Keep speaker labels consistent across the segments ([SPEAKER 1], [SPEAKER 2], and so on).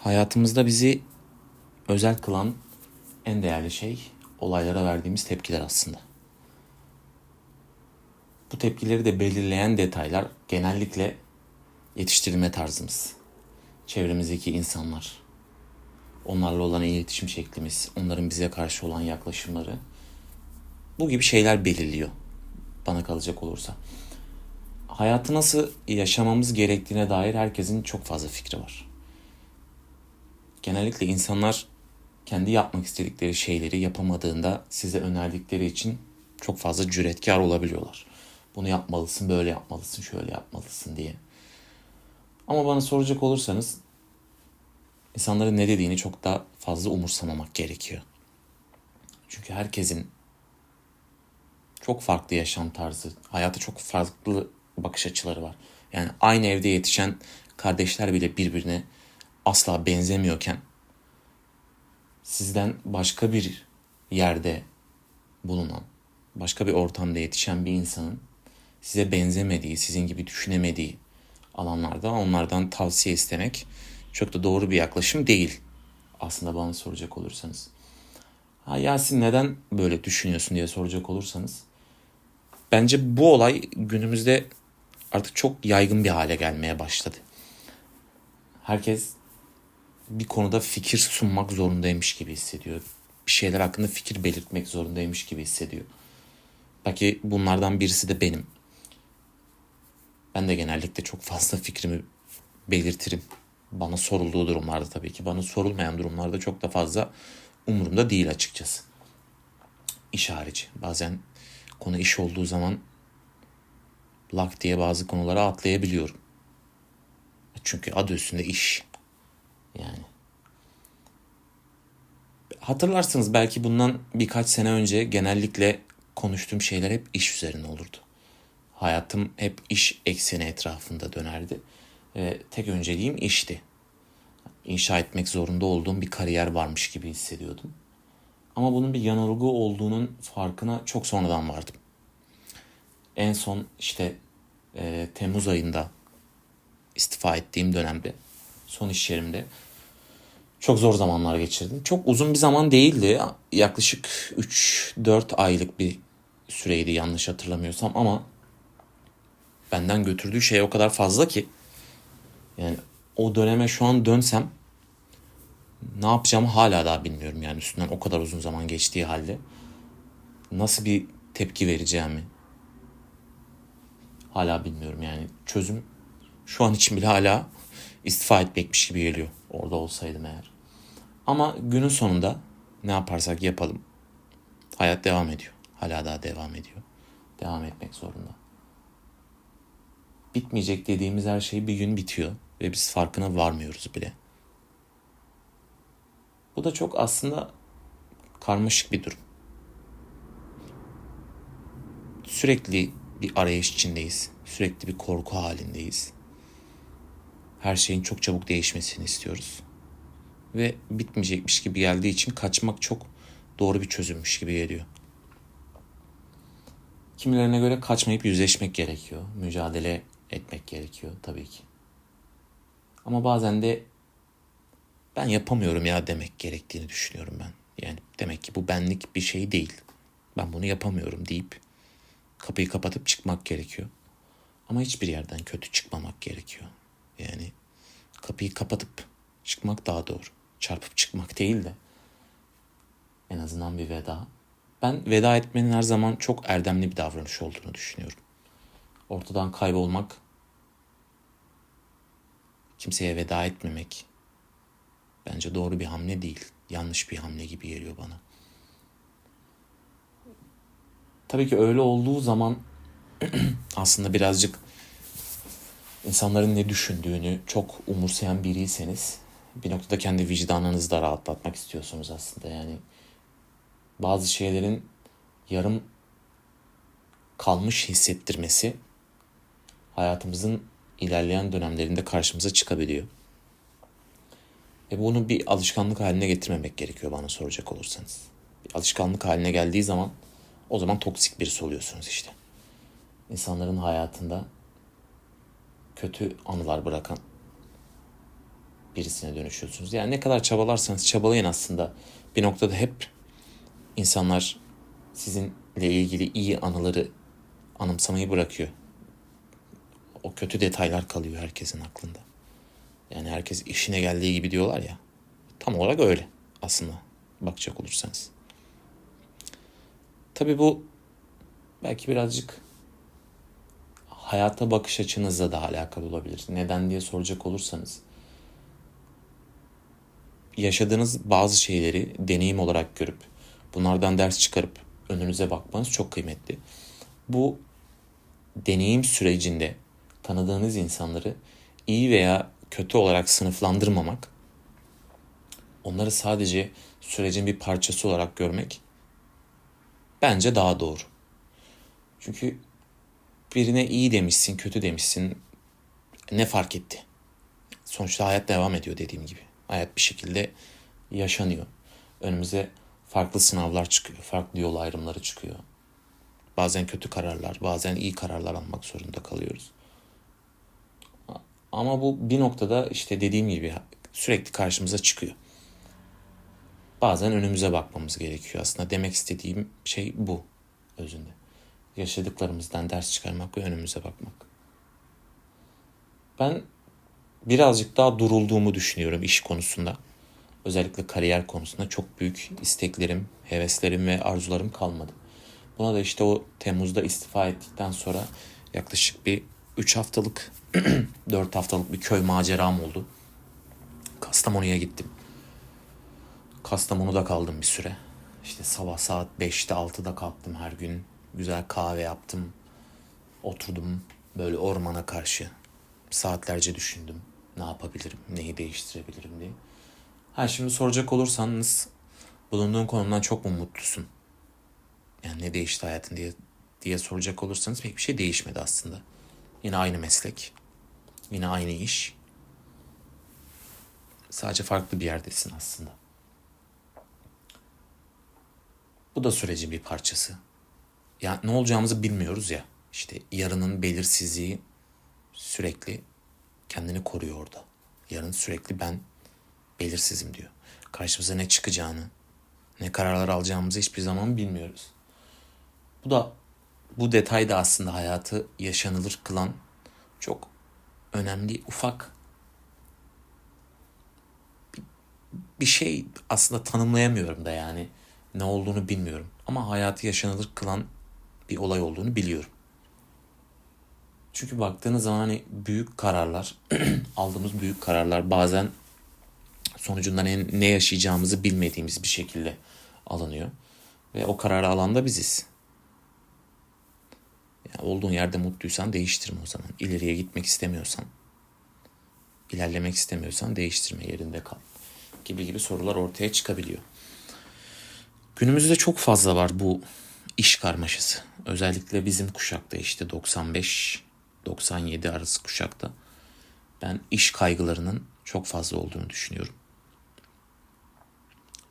[SPEAKER 1] Hayatımızda bizi özel kılan en değerli şey olaylara verdiğimiz tepkiler aslında. Bu tepkileri de belirleyen detaylar genellikle yetiştirilme tarzımız. Çevremizdeki insanlar, onlarla olan iletişim şeklimiz, onların bize karşı olan yaklaşımları bu gibi şeyler belirliyor bana kalacak olursa. Hayatı nasıl yaşamamız gerektiğine dair herkesin çok fazla fikri var. Genellikle insanlar kendi yapmak istedikleri şeyleri yapamadığında size önerdikleri için çok fazla cüretkar olabiliyorlar. Bunu yapmalısın, böyle yapmalısın, şöyle yapmalısın diye. Ama bana soracak olursanız insanların ne dediğini çok da fazla umursamamak gerekiyor. Çünkü herkesin çok farklı yaşam tarzı, hayata çok farklı bakış açıları var. Yani aynı evde yetişen kardeşler bile birbirine asla benzemiyorken sizden başka bir yerde bulunan, başka bir ortamda yetişen bir insanın size benzemediği, sizin gibi düşünemediği alanlarda onlardan tavsiye istemek çok da doğru bir yaklaşım değil. Aslında bana soracak olursanız. Ha Yasin neden böyle düşünüyorsun diye soracak olursanız. Bence bu olay günümüzde artık çok yaygın bir hale gelmeye başladı. Herkes bir konuda fikir sunmak zorundaymış gibi hissediyor. Bir şeyler hakkında fikir belirtmek zorundaymış gibi hissediyor. Belki bunlardan birisi de benim. Ben de genellikle çok fazla fikrimi belirtirim. Bana sorulduğu durumlarda tabii ki. Bana sorulmayan durumlarda çok da fazla umurumda değil açıkçası. İş harici. Bazen konu iş olduğu zaman lak diye bazı konulara atlayabiliyorum. Çünkü adı üstünde iş. Yani. Hatırlarsınız belki bundan birkaç sene önce genellikle konuştuğum şeyler hep iş üzerine olurdu. Hayatım hep iş ekseni etrafında dönerdi. Ve tek önceliğim işti. İnşa etmek zorunda olduğum bir kariyer varmış gibi hissediyordum. Ama bunun bir yanılgı olduğunun farkına çok sonradan vardım. En son işte e, Temmuz ayında istifa ettiğim dönemde son iş yerimde çok zor zamanlar geçirdim. Çok uzun bir zaman değildi. Yaklaşık 3-4 aylık bir süreydi yanlış hatırlamıyorsam ama benden götürdüğü şey o kadar fazla ki yani o döneme şu an dönsem ne yapacağımı hala daha bilmiyorum yani üstünden o kadar uzun zaman geçtiği halde nasıl bir tepki vereceğimi hala bilmiyorum yani çözüm şu an için bile hala istifa etmekmiş gibi geliyor orada olsaydım eğer. Ama günün sonunda ne yaparsak yapalım hayat devam ediyor. Hala daha devam ediyor. Devam etmek zorunda. Bitmeyecek dediğimiz her şey bir gün bitiyor ve biz farkına varmıyoruz bile. Bu da çok aslında karmaşık bir durum. Sürekli bir arayış içindeyiz. Sürekli bir korku halindeyiz. Her şeyin çok çabuk değişmesini istiyoruz. Ve bitmeyecekmiş gibi geldiği için kaçmak çok doğru bir çözümmüş gibi geliyor. Kimilerine göre kaçmayıp yüzleşmek gerekiyor. Mücadele etmek gerekiyor tabii ki. Ama bazen de ben yapamıyorum ya demek gerektiğini düşünüyorum ben. Yani demek ki bu benlik bir şey değil. Ben bunu yapamıyorum deyip kapıyı kapatıp çıkmak gerekiyor. Ama hiçbir yerden kötü çıkmamak gerekiyor. Yani kapıyı kapatıp çıkmak daha doğru. Çarpıp çıkmak değil de en azından bir veda. Ben veda etmenin her zaman çok erdemli bir davranış olduğunu düşünüyorum. Ortadan kaybolmak, kimseye veda etmemek bence doğru bir hamle değil. Yanlış bir hamle gibi geliyor bana. Tabii ki öyle olduğu zaman aslında birazcık insanların ne düşündüğünü çok umursayan biriyseniz bir noktada kendi vicdanınızı da rahatlatmak istiyorsunuz aslında. Yani bazı şeylerin yarım kalmış hissettirmesi hayatımızın ilerleyen dönemlerinde karşımıza çıkabiliyor. Ve bunu bir alışkanlık haline getirmemek gerekiyor bana soracak olursanız. Bir alışkanlık haline geldiği zaman o zaman toksik birisi oluyorsunuz işte. İnsanların hayatında kötü anılar bırakan birisine dönüşüyorsunuz. Yani ne kadar çabalarsanız çabalayın aslında. Bir noktada hep insanlar sizinle ilgili iyi anıları anımsamayı bırakıyor. O kötü detaylar kalıyor herkesin aklında. Yani herkes işine geldiği gibi diyorlar ya. Tam olarak öyle aslında bakacak olursanız. Tabii bu belki birazcık hayata bakış açınızla da alakalı olabilir. Neden diye soracak olursanız yaşadığınız bazı şeyleri deneyim olarak görüp bunlardan ders çıkarıp önünüze bakmanız çok kıymetli. Bu deneyim sürecinde tanıdığınız insanları iyi veya kötü olarak sınıflandırmamak, onları sadece sürecin bir parçası olarak görmek bence daha doğru. Çünkü birine iyi demişsin, kötü demişsin. Ne fark etti? Sonuçta hayat devam ediyor dediğim gibi. Hayat bir şekilde yaşanıyor. Önümüze farklı sınavlar çıkıyor, farklı yol ayrımları çıkıyor. Bazen kötü kararlar, bazen iyi kararlar almak zorunda kalıyoruz. Ama bu bir noktada işte dediğim gibi sürekli karşımıza çıkıyor. Bazen önümüze bakmamız gerekiyor aslında. Demek istediğim şey bu özünde. Yaşadıklarımızdan ders çıkarmak ve önümüze bakmak. Ben birazcık daha durulduğumu düşünüyorum iş konusunda. Özellikle kariyer konusunda çok büyük isteklerim, heveslerim ve arzularım kalmadı. Buna da işte o Temmuz'da istifa ettikten sonra yaklaşık bir 3 haftalık, 4 haftalık bir köy maceram oldu. Kastamonu'ya gittim. Kastamonu'da kaldım bir süre. İşte sabah saat 5'te 6'da kalktım her gün. Güzel kahve yaptım. Oturdum böyle ormana karşı. Saatlerce düşündüm. Ne yapabilirim, neyi değiştirebilirim diye. Ha şimdi soracak olursanız bulunduğun konumdan çok mu mutlusun? Yani ne değişti hayatın diye diye soracak olursanız pek bir şey değişmedi aslında. Yine aynı meslek. Yine aynı iş. Sadece farklı bir yerdesin aslında. Bu da sürecin bir parçası. Ya ne olacağımızı bilmiyoruz ya. İşte yarının belirsizliği sürekli kendini koruyor orada. Yarın sürekli ben belirsizim diyor. Karşımıza ne çıkacağını, ne kararlar alacağımızı hiçbir zaman bilmiyoruz. Bu da bu detay da aslında hayatı yaşanılır kılan çok önemli ufak bir şey aslında tanımlayamıyorum da yani ne olduğunu bilmiyorum. Ama hayatı yaşanılır kılan bir olay olduğunu biliyorum. Çünkü baktığınız zaman hani büyük kararlar, aldığımız büyük kararlar bazen sonucunda ne, ne yaşayacağımızı bilmediğimiz bir şekilde alınıyor. Ve o kararı alan da biziz. Yani olduğun yerde mutluysan değiştirme o zaman. İleriye gitmek istemiyorsan, ilerlemek istemiyorsan değiştirme yerinde kal. Gibi gibi sorular ortaya çıkabiliyor. Günümüzde çok fazla var bu iş karmaşası. Özellikle bizim kuşakta işte 95 97 arası kuşakta ben iş kaygılarının çok fazla olduğunu düşünüyorum.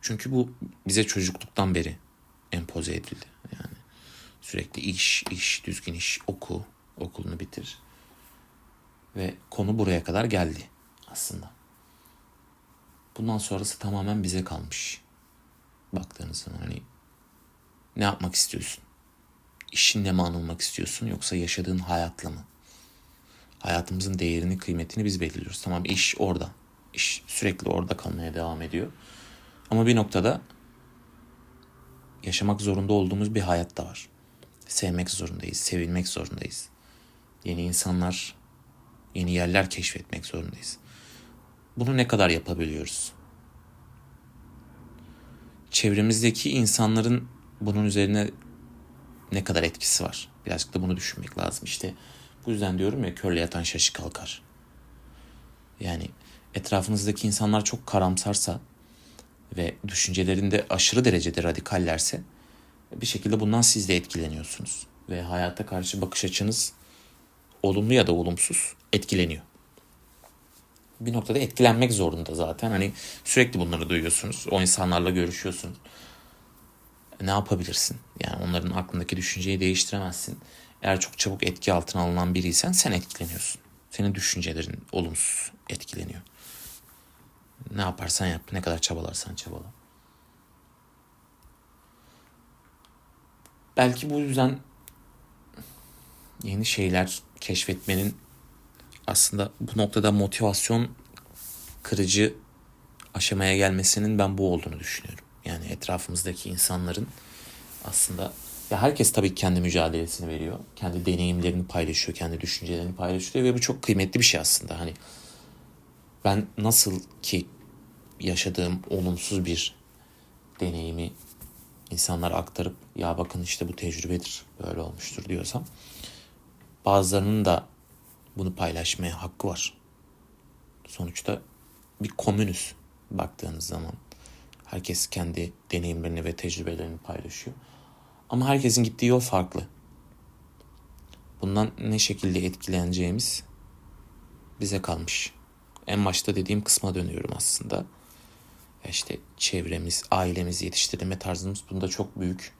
[SPEAKER 1] Çünkü bu bize çocukluktan beri empoze edildi. Yani sürekli iş, iş, düzgün iş, oku, okulunu bitir. Ve konu buraya kadar geldi aslında. Bundan sonrası tamamen bize kalmış. Baktığınız zaman hani ne yapmak istiyorsun? İşinle mi anılmak istiyorsun yoksa yaşadığın hayatla mı? Hayatımızın değerini, kıymetini biz belirliyoruz. Tamam iş orada. İş sürekli orada kalmaya devam ediyor. Ama bir noktada yaşamak zorunda olduğumuz bir hayat da var. Sevmek zorundayız, sevilmek zorundayız. Yeni insanlar, yeni yerler keşfetmek zorundayız. Bunu ne kadar yapabiliyoruz? Çevremizdeki insanların bunun üzerine ne kadar etkisi var? Birazcık da bunu düşünmek lazım. İşte bu yüzden diyorum ya körle yatan şaşı kalkar. Yani etrafınızdaki insanlar çok karamsarsa ve düşüncelerinde aşırı derecede radikallerse bir şekilde bundan siz de etkileniyorsunuz. Ve hayata karşı bakış açınız olumlu ya da olumsuz etkileniyor. Bir noktada etkilenmek zorunda zaten. Hani sürekli bunları duyuyorsunuz. O insanlarla görüşüyorsun. Ne yapabilirsin? Yani onların aklındaki düşünceyi değiştiremezsin. Eğer çok çabuk etki altına alınan biriysen sen etkileniyorsun. Senin düşüncelerin olumsuz etkileniyor. Ne yaparsan yap, ne kadar çabalarsan çabala. Belki bu yüzden yeni şeyler keşfetmenin aslında bu noktada motivasyon kırıcı aşamaya gelmesinin ben bu olduğunu düşünüyorum. Yani etrafımızdaki insanların aslında ya herkes tabii kendi mücadelesini veriyor. Kendi deneyimlerini paylaşıyor, kendi düşüncelerini paylaşıyor ve bu çok kıymetli bir şey aslında. Hani ben nasıl ki yaşadığım olumsuz bir deneyimi insanlara aktarıp ya bakın işte bu tecrübedir, böyle olmuştur diyorsam bazılarının da bunu paylaşmaya hakkı var. Sonuçta bir komünüz baktığınız zaman. Herkes kendi deneyimlerini ve tecrübelerini paylaşıyor. Ama herkesin gittiği yol farklı. Bundan ne şekilde etkileneceğimiz bize kalmış. En başta dediğim kısma dönüyorum aslında. Ya işte çevremiz, ailemiz, yetiştirilme tarzımız bunda çok büyük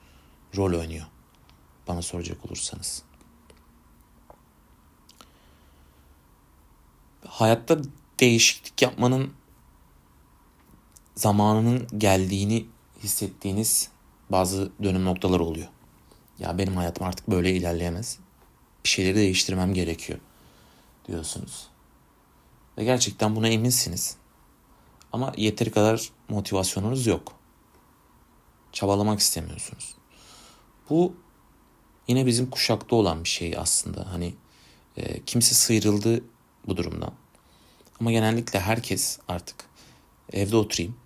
[SPEAKER 1] rol oynuyor. Bana soracak olursanız. Hayatta değişiklik yapmanın zamanının geldiğini hissettiğiniz bazı dönüm noktalar oluyor. Ya benim hayatım artık böyle ilerleyemez. Bir şeyleri değiştirmem gerekiyor diyorsunuz. Ve gerçekten buna eminsiniz. Ama yeteri kadar motivasyonunuz yok. Çabalamak istemiyorsunuz. Bu yine bizim kuşakta olan bir şey aslında. Hani e, kimse sıyrıldı bu durumdan. Ama genellikle herkes artık evde oturayım.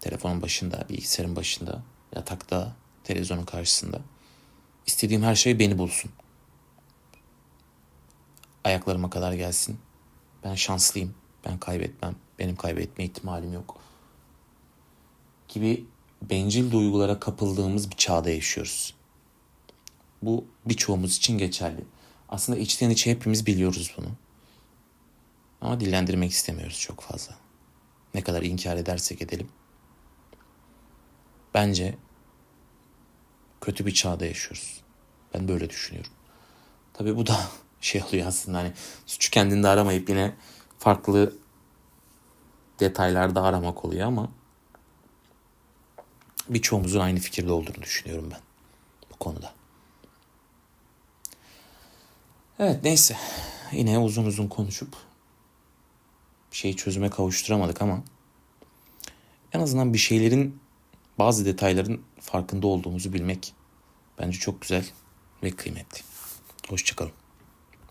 [SPEAKER 1] Telefonun başında, bilgisayarın başında, yatakta, televizyonun karşısında. İstediğim her şey beni bulsun. Ayaklarıma kadar gelsin. Ben şanslıyım. Ben kaybetmem. Benim kaybetme ihtimalim yok. Gibi bencil duygulara kapıldığımız bir çağda yaşıyoruz. Bu birçoğumuz için geçerli. Aslında içten içe hepimiz biliyoruz bunu. Ama dillendirmek istemiyoruz çok fazla. Ne kadar inkar edersek edelim. Bence kötü bir çağda yaşıyoruz. Ben böyle düşünüyorum. Tabii bu da şey oluyor aslında hani suçu kendinde aramayıp yine farklı detaylarda aramak oluyor ama birçoğumuzun aynı fikirde olduğunu düşünüyorum ben bu konuda. Evet neyse yine uzun uzun konuşup bir şeyi çözüme kavuşturamadık ama en azından bir şeylerin bazı detayların farkında olduğumuzu bilmek bence çok güzel ve kıymetli. Hoşçakalın.